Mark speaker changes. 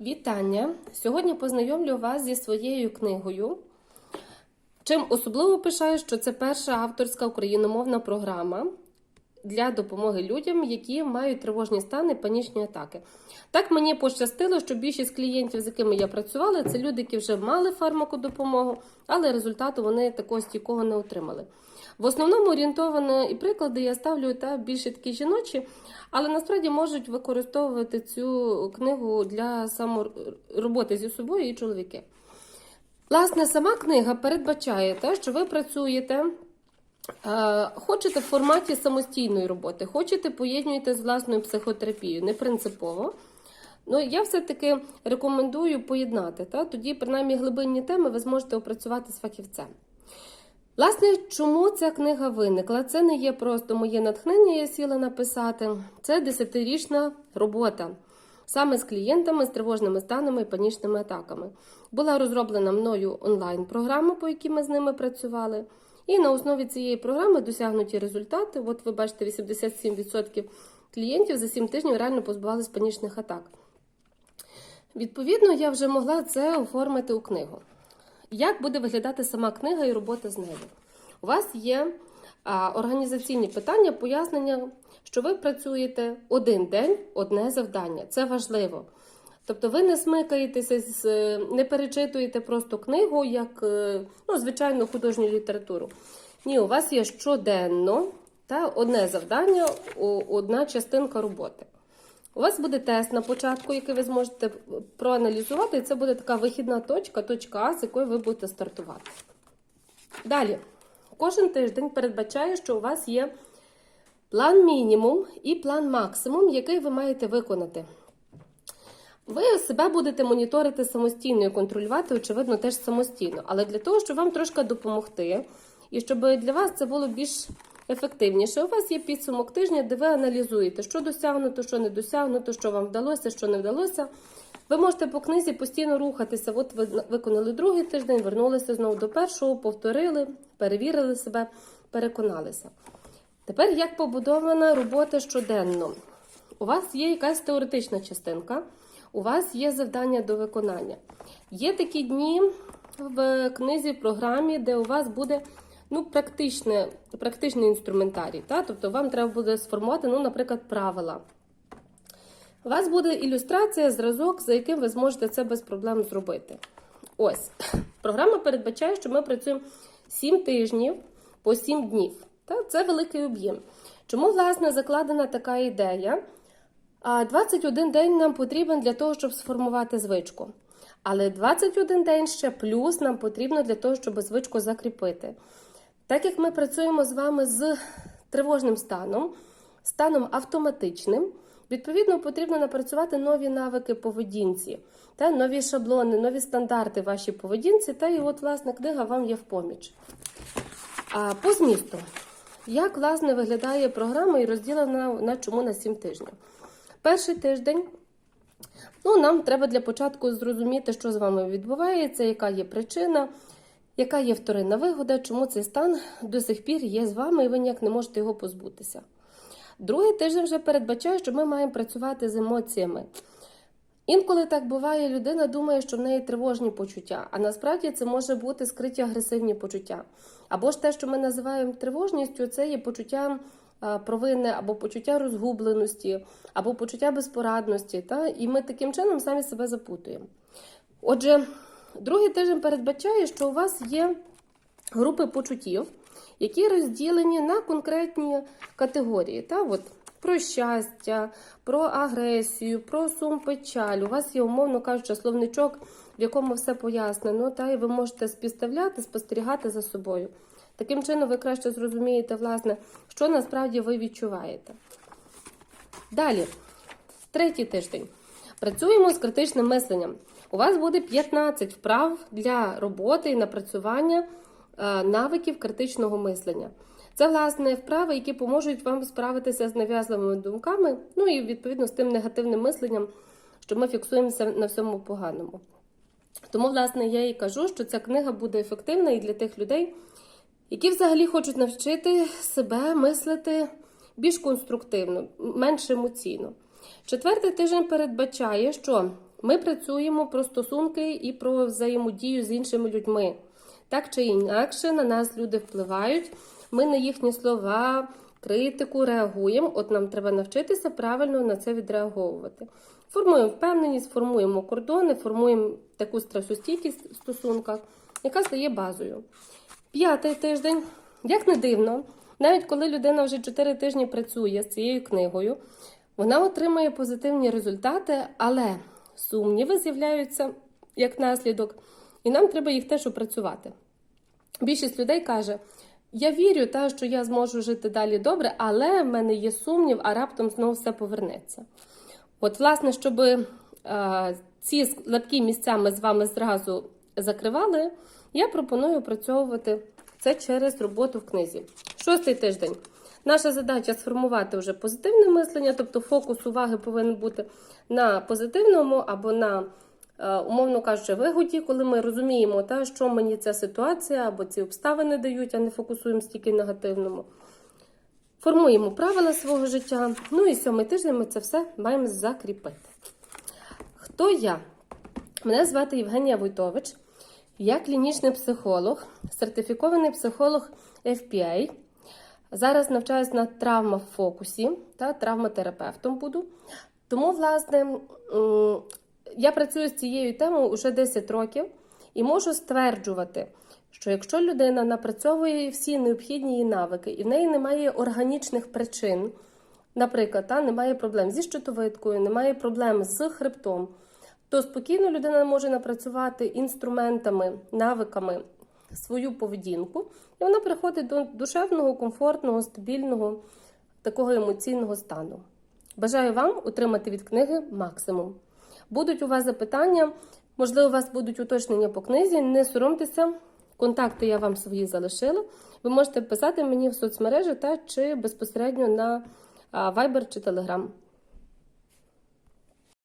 Speaker 1: Вітання! Сьогодні познайомлю вас зі своєю книгою. Чим особливо пишаю, що це перша авторська україномовна програма для допомоги людям, які мають тривожні стани, панічні атаки. Так мені пощастило, що більшість клієнтів, з якими я працювала, це люди, які вже мали фармакодопомогу, але результату вони такого стійкого не отримали. В основному орієнтовано і приклади я ставлю та більше такі жіночі, але насправді можуть використовувати цю книгу для самороботи зі собою і чоловіки. Власне, сама книга передбачає те, що ви працюєте. Е, Хочете в форматі самостійної роботи, хочете поєднуєте з власною психотерапією, не принципово. Ну, я все-таки рекомендую поєднати. Та? Тоді, принаймні, глибинні теми ви зможете опрацювати з фахівцем. Власне, чому ця книга виникла? Це не є просто моє натхнення, я сіла написати. Це десятирічна робота саме з клієнтами з тривожними станами і панічними атаками. Була розроблена мною онлайн-програма, по якій ми з ними працювали. І на основі цієї програми досягнуті результати. От ви бачите, 87% клієнтів за 7 тижнів реально позбувались панічних атак. Відповідно, я вже могла це оформити у книгу. Як буде виглядати сама книга і робота з нею? У вас є а, організаційні питання, пояснення, що ви працюєте один день, одне завдання. Це важливо. Тобто ви не смикаєтеся, не перечитуєте просто книгу, як е, ну, звичайну художню літературу. Ні, у вас є щоденно та одне завдання, одна частинка роботи. У вас буде тест на початку, який ви зможете проаналізувати, і це буде така вихідна точка, точка А, з якої ви будете стартувати. Далі, кожен тиждень передбачає, що у вас є план мінімум і план максимум, який ви маєте виконати. Ви себе будете моніторити самостійно і контролювати, очевидно, теж самостійно. Але для того, щоб вам трошки допомогти, і щоб для вас це було більш ефективніше, у вас є підсумок тижня, де ви аналізуєте, що досягнуто, що не досягнуто, що вам вдалося, що не вдалося. Ви можете по книзі постійно рухатися. От ви виконали другий тиждень, вернулися знову до першого, повторили, перевірили себе, переконалися. Тепер як побудована робота щоденно? У вас є якась теоретична частинка, у вас є завдання до виконання. Є такі дні в книзі, в програмі, де у вас буде ну, практичне, практичний інструментарій. Та? Тобто вам треба буде сформувати, ну, наприклад, правила. У вас буде ілюстрація, зразок, за яким ви зможете це без проблем зробити. Ось, програма передбачає, що ми працюємо 7 тижнів по 7 днів. Та? Це великий об'єм. Чому, власне, закладена така ідея? А 21 день нам потрібен для того, щоб сформувати звичку. Але 21 день ще плюс нам потрібно для того, щоб звичку закріпити. Так як ми працюємо з вами з тривожним станом, станом автоматичним, відповідно потрібно напрацювати нові навики поведінці, та нові шаблони, нові стандарти вашій поведінці. Та і от, власне, книга вам є в поміч. А по змісту, як власне виглядає програма і розділена на чому на 7 тижнів? Перший тиждень. Ну, нам треба для початку зрозуміти, що з вами відбувається, яка є причина, яка є вторинна вигода, чому цей стан до сих пір є з вами, і ви ніяк не можете його позбутися. Другий тиждень вже передбачає, що ми маємо працювати з емоціями. Інколи так буває, людина думає, що в неї тривожні почуття, а насправді це може бути скриті агресивні почуття. Або ж те, що ми називаємо тривожністю, це є почуття провини, або почуття розгубленості, або почуття безпорадності. Та? І ми таким чином самі себе запутуємо. Отже, другий тиждень передбачає, що у вас є групи почуттів, які розділені на конкретні категорії. Та? От, про щастя, про агресію, про сум, печаль. У вас є, умовно кажучи, словничок, в якому все пояснено, та і ви можете співставляти, спостерігати за собою. Таким чином, ви краще зрозумієте, власне, що насправді ви відчуваєте. Далі, третій тиждень. Працюємо з критичним мисленням. У вас буде 15 вправ для роботи і напрацювання е, навиків критичного мислення. Це, власне, вправи, які поможуть вам справитися з нав'язливими думками, ну і відповідно з тим негативним мисленням, що ми фіксуємося на всьому поганому. Тому, власне, я і кажу, що ця книга буде ефективна і для тих людей, які взагалі хочуть навчити себе мислити більш конструктивно, менш емоційно. Четвертий тиждень передбачає, що Ми працюємо про стосунки і про взаємодію з іншими людьми. Так чи інакше, на нас люди впливають. Ми на їхні слова, критику реагуємо. От нам треба навчитися правильно на це відреаговувати. Формуємо впевненість, формуємо кордони, формуємо таку стресостійкість в стосунках, яка стає базою. П'ятий тиждень, як не дивно, навіть коли людина вже 4 тижні працює з цією книгою, вона отримує позитивні результати, але сумніви з'являються як наслідок, і нам треба їх теж опрацювати. Більшість людей каже: я вірю, та, що я зможу жити далі добре, але в мене є сумнів, а раптом знову все повернеться. От, власне, щоб е, ці слабкі місця ми з вами зразу закривали, я пропоную опрацьовувати це через роботу в книзі. Шостий тиждень. Наша задача сформувати вже позитивне мислення, тобто фокус уваги повинен бути на позитивному або на, е, умовно кажучи, вигоді, коли ми розуміємо, та, що мені ця ситуація або ці обставини дають, а не фокусуємо стільки негативному. Формуємо правила свого життя. Ну і сьомий тиждень ми це все маємо закріпити. Хто я? Мене звати Євгенія Войтович. Я клінічний психолог, сертифікований психолог FPA. Зараз навчаюсь на травмафокусі та травматерапевтом буду. Тому, власне, я працюю з цією темою вже 10 років і можу стверджувати, що якщо людина напрацьовує всі необхідні її навики, і в неї немає органічних причин, наприклад, та, немає проблем зі щитовидкою, немає проблем з хребтом, то спокійно людина може напрацювати інструментами, навиками свою поведінку, і вона приходить до душевного, комфортного, стабільного, такого емоційного стану. Бажаю вам отримати від книги максимум. Будуть у вас запитання, можливо, у вас будуть уточнення по книзі. Не соромтеся, контакти я вам свої залишила. Ви можете писати мені в соцмережі та чи безпосередньо на Viber чи Telegram.